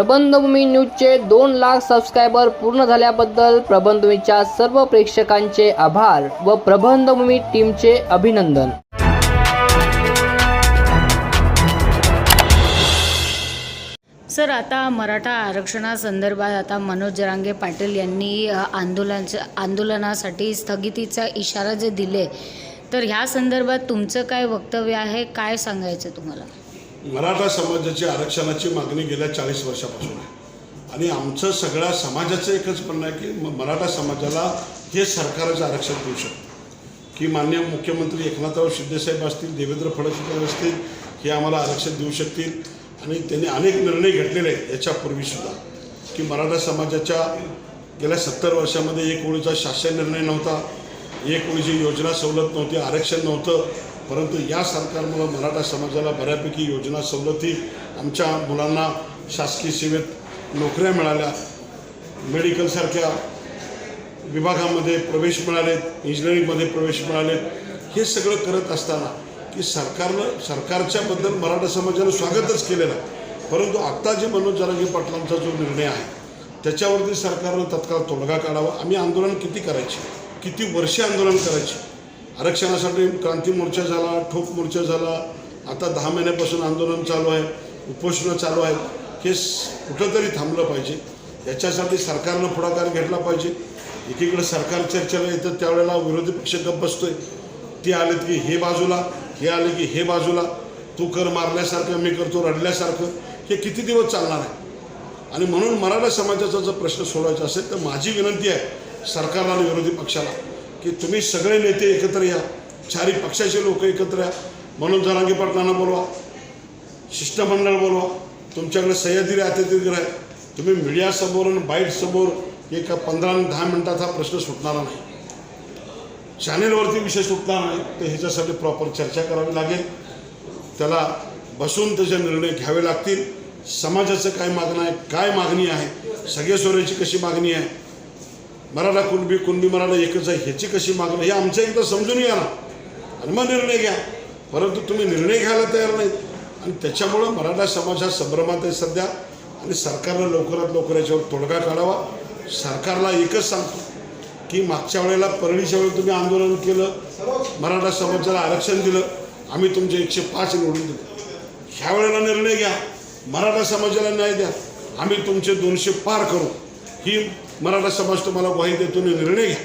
प्रबंधभूमी न्यूजचे दोन लाख सबस्क्रायबर पूर्ण झाल्याबद्दल प्रबंधभूमीच्या सर्व प्रेक्षकांचे आभार व प्रबंधभूमी टीमचे अभिनंदन. सर आता मराठा आरक्षणासंदर्भात आता मनोज जरांगे पाटील यांनी आंदोलनाच्या आंदोलनासाठी स्थगितीचा इशारा जे दिले तर ह्या संदर्भात तुमचं काय वक्तव्य आहे? काय सांगायचं तुम्हाला? मराठा समाजाची आरक्षणाची मागणी गेल्या चाळीस वर्षापासून आहे. आणि आमचं सगळ्या समाजाचं एकच म्हणणं आहे की मराठा समाजाला हे सरकारचं आरक्षण देऊ शकतं. की मान्य मुख्यमंत्री एकनाथराव शिंदेसाहेब असतील देवेंद्र फडणवीस असतील हे आम्हाला आरक्षण देऊ शकतील. आणि त्यांनी अनेक निर्णय घेतलेले आहेत याच्यापूर्वीसुद्धा की मराठा समाजाच्या गेल्या सत्तर वर्षामध्ये एक ओळीचा शासन निर्णय नव्हता. एक ओळीची योजना सवलत नव्हती आरक्षण नव्हतं. परंतु या सरकारमुळं मराठा समाजाला बऱ्यापैकी योजना सवलती आमच्या मुलांना शासकीय सेवेत नोकऱ्या मिळाल्या. मेडिकलसारख्या विभागामध्ये प्रवेश मिळालेत इंजिनिअरिंगमध्ये प्रवेश मिळालेत हे सगळं करत असताना की सरकारनं सरकारच्याबद्दल मराठा समाजानं स्वागतच केलेलं आहे. परंतु आत्ता जे मनोज जरांगे पाटलांचा जो निर्णय आहे त्याच्यावरती सरकारनं तत्काळ तोडगा काढावा. आम्ही आंदोलन किती करायचे? किती वर्षे आंदोलन करायचे? आरक्षणासाठी क्रांती मोर्चा झाला ठोक मोर्चा झाला. आता दहा महिन्यापासून आंदोलन चालू आहे उपोषणं चालू आहेत. हे कुठंतरी थांबलं पाहिजे. याच्यासाठी सरकारनं पुढाकार घेतला पाहिजे. एकीकडे सरकार चर्चेला येतं त्यावेळेला विरोधी पक्ष गप्प बसतोय. ते आलेत की हे बाजूला हे आले की हे बाजूला. तू कर मारल्यासारखं मी करतो रडल्यासारखं. हे किती दिवस चालणार आहे? आणि म्हणून मराठा समाजाचा जर प्रश्न सोडवायचा असेल तर माझी विनंती आहे सरकारला आणि विरोधी पक्षाला की तुम्ही सगळे नेते एकत्र या. चारी पक्षाचे लोक एकत्र या. म्हणून जरांगी पाटलांना बोलवा. शिष्टमंडळ बोलवा. तुमच्याकडे सह्याद्री अतिथीगृह आहे तुम्ही मीडियासमोर आणि बाईटसमोर एका पंधरा आणि दहा मिनिटात हा प्रश्न सुटणारा नाही. चॅनेलवरती विषय सुटणार नाही. तर ह्याच्यासाठी प्रॉपर चर्चा करावी लागेल. त्याला बसून त्याचे निर्णय घ्यावे लागतील. समाजाचं काय मागणं आहे काय मागणी आहे सगळे स्वराची कशी मागणी आहे मराठा कुणबी कुणबी मराठा एकच आहे. ह्याची कशी मागणी? हे आमच्या एकदा समजून या ना. आणि मग निर्णय घ्या. परंतु तुम्ही निर्णय घ्यायला तयार नाहीत. आणि त्याच्यामुळं मराठा समाज हा संभ्रमात आहे सध्या. आणि सरकारनं लवकरात लवकर याच्यावर तोडगा काढावा. सरकारला एकच सांगतो की मागच्या वेळेला परळीच्या वेळी तुम्ही आंदोलन केलं. मराठा समाजाला आरक्षण दिलं. आम्ही तुमचे एकशे पाच निवडून दिले ह्या वेळेला निर्णय घ्या. मराठा समाजाला न्याय द्या. आम्ही तुमचे दोनशे पार करू. ही मराठा समाज तुम्हाला ग्वाही देतो निर्णय घ्या.